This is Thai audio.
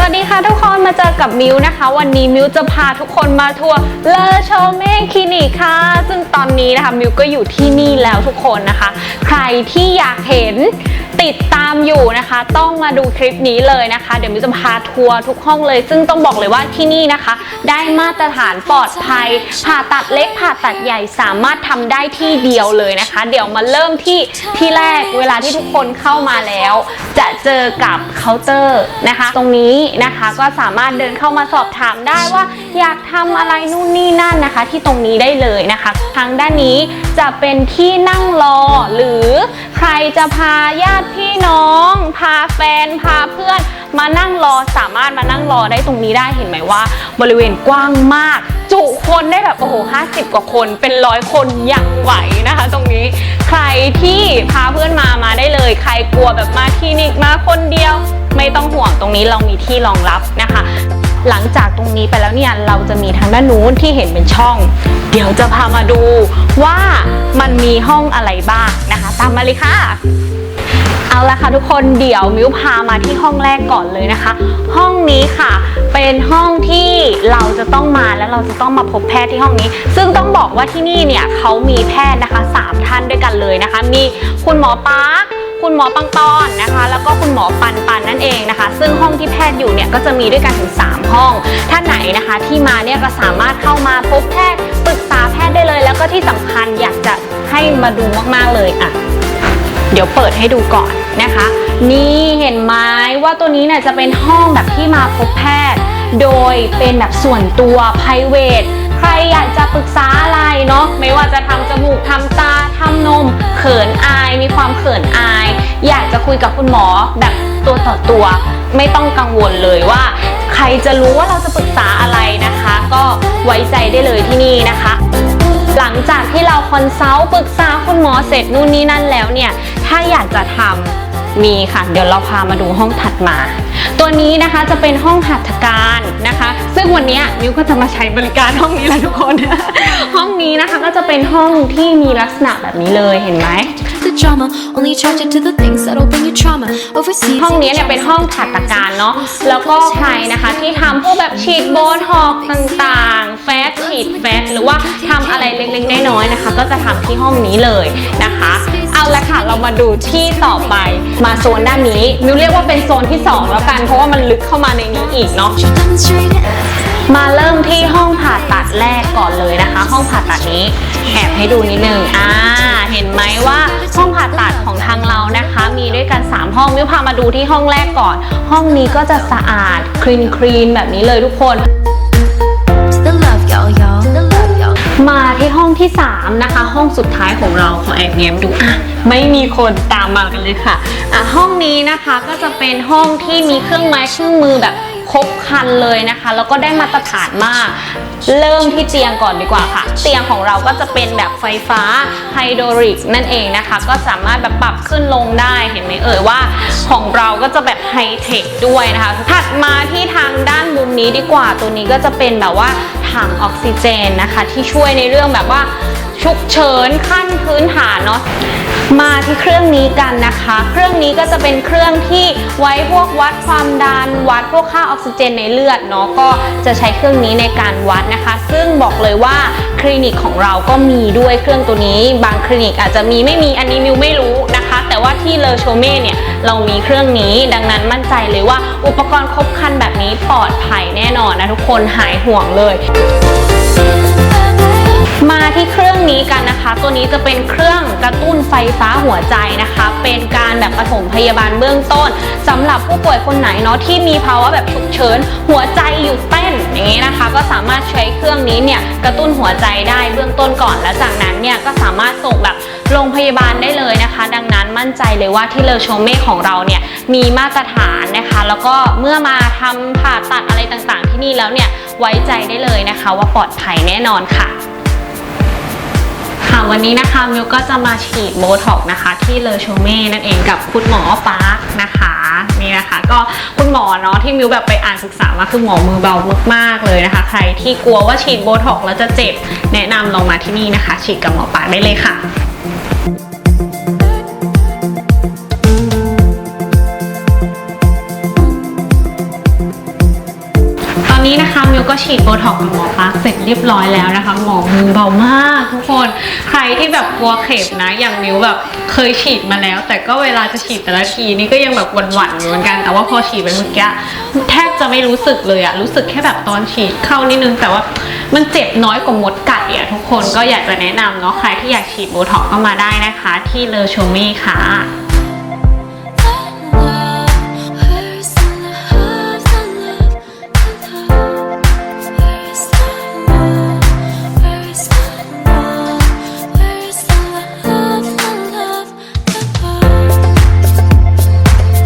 วัสดีค่ะทุกคนมาเจอกับมิวนะคะ วันนี้มิวจะพาทุกคนมาทัวร์เลอโชเม่คลินิกค่ะ ซึ่งตอนนี้นะคะมิวก็อยู่ที่นี่แล้วทุกคนนะคะ ใครที่อยากเห็นติดตามอยู่นะคะ ต้องมาดูคลิปนี้เลยนะคะ เดี๋ยวมิวจะพาทัวร์ทุกห้องเลย ซึ่งต้องบอกเลยว่าที่นี่นะคะ ได้มาตรฐานปลอดภัย ผ่าตัดเล็กผ่าตัดใหญ่สามารถทำได้ที่เดียวเลยนะคะ เดี๋ยวมาเริ่มที่ที่แรกเวลาที่ทุกคนเข้ามาแล้ว จะเจอกับเคาน์เตอร์นะคะ ตรงนี้นะคะก็สามารถเดินเข้ามาสอบถามได้ว่า อยากทำอะไรนู่นนี่นั่นนะคะ ที่ตรงนี้ได้เลยนะคะ ทางด้านนี้จะเป็นที่นั่งรอหรือ จะพาญาติพี่น้อง พาแฟนพาเพื่อน มานั่งรอสามารถมานั่งรอได้ตรงนี้ได้เห็นไหมว่า บริเวณกว้างมาก จุคนได้แบบโอ้โห50 กว่าคนเป็นร้อยคนย่างไหวนะคะ ตรงนี้ ใครที่พาเพื่อนมามาได้เลย ใครกลัวแบบมาคลินิกมาคนเดียว ไม่ต้องห่วงตรงนี้เรามีที่รองรับนะคะ หลังจากตรงนี้ไปแล้วเนี่ยเราจะมีทางด้านนู้นที่เห็นเป็นช่อง เดี๋ยวจะพามาดูว่ามันมีห้องอะไรบ้างนะคะ ตามมาเลยค่ะเอาละค่ะทุกคนเดี๋ยวมิวพามาที่ห้องแรกก่อนเลยนะคะ ห้องนี้ค่ะ เป็นห้องที่เราจะต้องมาแล้วเราจะต้องมาพบแพทย์ที่ห้องนี้ ซึ่งต้องบอกว่าที่นี่เนี่ยเขามีแพทย์นะคะสามท่านด้วยกันเลยนะคะ มีคุณหมอปาร์ค คุณหมอปังปอนนะคะ แล้วก็คุณหมอปันปันนั่นเองนะคะ ซึ่งห้องที่แพทย์อยู่เนี่ยก็จะมีด้วยกันถึง 3 ห้อง ท่านไหนนะคะที่มาเนี่ยก็สามารถเข้ามาพบแพทย์ปรึกษาแพทย์ได้เลย แล้วก็ที่สำคัญอยากจะให้มาดูมากๆเลยอะเดี๋ยวเปิดให้ดูก่อนนะคะ นี่เห็นไหมว่าตัวนี้เนี่ยจะเป็นห้องแบบที่มาพบแพทย์ โดยเป็นแบบส่วนตัว p r i v a t ใครอยากจะปรึกษาอะไรเนาะไม่ว่าจะทำจมูกทำตาทำนม เขินอาย มีความเขินอาย อยากจะคุยกับคุณหมอแบบตัวต่อตัว ไม่ต้องกังวลเลยว่า ใครจะรู้ว่าเราจะปรึกษาอะไรนะคะ ก็ไว้ใจได้เลยที่นี่นะคะหลังจากที่เราคอนซัลท์ปรึกษาคุณหมอเสร็จนู่นนี่นั่นแล้วเนี่ย ถ้าอยากจะทำ มีค่ะ เดี๋ยวเราพามาดูห้องถัดมา ตัวนี้นะคะจะเป็นห้องหัตถการนะคะ ซึ่งวันนี้มิวก็จะมาใช้บริการห้องนี้แหละทุกคน ห้องนี้นะคะก็จะเป็นห้องที่มีลักษณะแบบนี้เลยเห็นไหม the drama, only attracted to the things that'll bring you trauma. Overseas, ห้องนี้เนี่ยเป็นห้องถัดตการเนาะ แล้วก็ใครนะคะที่ทำพวกแบบฉีดโบท็อกซ์ต่างๆ แฟตฉีดแฟตหรือว่าทำอะไรเล็กๆน้อยๆนะคะ ก็จะทำที่ห้องนี้เลยนะคะ เอาละค่ะ เรามาดูที่ต่อไป มาโซนด้านนี้มิวเรียกว่าเป็นโซนที่ 2 แล้วกัน เพราะว่ามันลึกเข้ามาในนี้อีกเนาะมาเริ่มที่ห้องผ่าตัดแรกก่อนเลยนะคะ ห้องผ่าตัดนี้แอบให้ดูนิดนึงอ่าเห็นไหมว่าห้องผ่าตัดของทางเรานะคะ มีด้วยกัน 3 ห้องมิวพามาดูที่ห้องแรกก่อน ห้องนี้ก็จะสะอาดคลีนคลีนแบบนี้เลยทุกคน องที่ 3 นะคะ ห้องสุดท้ายของเราขอแอบแง้มดูอะไม่มีคนตามมากันเลยค่ะอะห้องนี้นะคะก็จะเป็นห้องที่มีเครื่องไม้เครื่องมือแบบ ครบคันเลยนะคะ แล้วก็ได้มาตรฐานมาก เริ่มที่เตียงก่อนดีกว่าค่ะ เตียงของเราก็จะเป็นแบบไฟฟ้าไฮโดรลิกนั่นเองนะคะ ก็สามารถแบบปรับขึ้นลงได้เห็นไหมเอ่ยว่าของเราก็จะแบบไฮเทคด้วยนะคะถัดมาที่ทางด้านมุมนี้ดีกว่าตัวนี้ก็จะเป็นแบบว่าถังออกซิเจนนะคะ ที่ช่วยในเรื่องแบบว่าฉุกเฉินขั้นพื้นฐานเนาะ มาที่เครื่องนี้กันนะคะ เครื่องนี้ก็จะเป็นเครื่องที่ไว้พวกวัดความดันวัดพวกค่าออกซิเจนในเลือดเนาะก็จะใช้เครื่องนี้ในการวัดนะคะ ซึ่งบอกเลยว่าคลินิกของเราก็มีด้วยเครื่องตัวนี้ บางคลินิกอาจจะมีไม่มีอันนี้มิวไม่รู้นะคะ แต่ว่าที่เลอโชเม่เนี่ยเรามีเครื่องนี้ดังนั้นมั่นใจเลยว่าอุปกรณ์ครบครันแบบนี้ปลอดภัยแน่นอนนะทุกคนหายห่วงเลย มาที่เครื่องนี้กันนะคะ ตัวนี้จะเป็นเครื่องกระตุ้นไฟฟ้าหัวใจนะคะ เป็นการแบบปฐมพยาบาลเบื้องต้นสำหรับผู้ป่วยคนไหนเนาะที่มีภาวะแบบฉุกเฉินหัวใจหยุดเต้นอย่างนี้นะคะ ก็สามารถใช้เครื่องนี้เนี่ยกระตุ้นหัวใจได้เบื้องต้นก่อน แล้วจากนั้นเนี่ยก็สามารถส่งแบบโรงพยาบาลได้เลยนะคะ ดังนั้นมั่นใจเลยว่าที่เลอโชเม่ของเราเนี่ยมีมาตรฐานนะคะ แล้วก็เมื่อมาทำผ่าตัดอะไรต่างๆ ที่นี่แล้วเนี่ยไว้ใจได้เลยนะคะ ว่าปลอดภัยแน่นอนค่ะ ค่ะวันนี้นะคะมิวก็จะมาฉีดโบท็อกนะคะ ที่เลอโชเม่นั่นเองกับคุณหมอปาร์คนะคะนี่นะคะ ก็คุณหมอเนาะที่มิวแบบไปอ่านศึกษามาคือหมอมือเบามากๆเลยนะคะ ใครที่กลัวว่าฉีดโบท็อกแล้วจะเจ็บแนะนำลองมาที่นี่นะคะ ฉีดกับหมอปาร์คได้เลยค่ะ ก็ฉีดโบท็อกซ์กับหมอปาเสร็จเรียบร้อยแล้วนะคะหมอมือเบามากทุกคน ใครที่แบบกลัวเข็มนะ อย่างมิวแบบเคยฉีดมาแล้ว แต่ก็เวลาจะฉีดแต่ละทีนี่ก็ยังแบบหวั่นๆอยู่เหมือนกัน แต่ว่าพอฉีดไปเมื่อกี้แทบจะไม่รู้สึกเลยอะรู้สึกแค่แบบตอนฉีดเข้านิดนึงแต่ว่ามันเจ็บน้อยกว่ามดกัดอะทุกคนก็อยากจะแนะนำเนาะใครที่อยากฉีดโบท็อกซ์ก็มาได้นะคะ ที่เลอโชเม่ค่ะ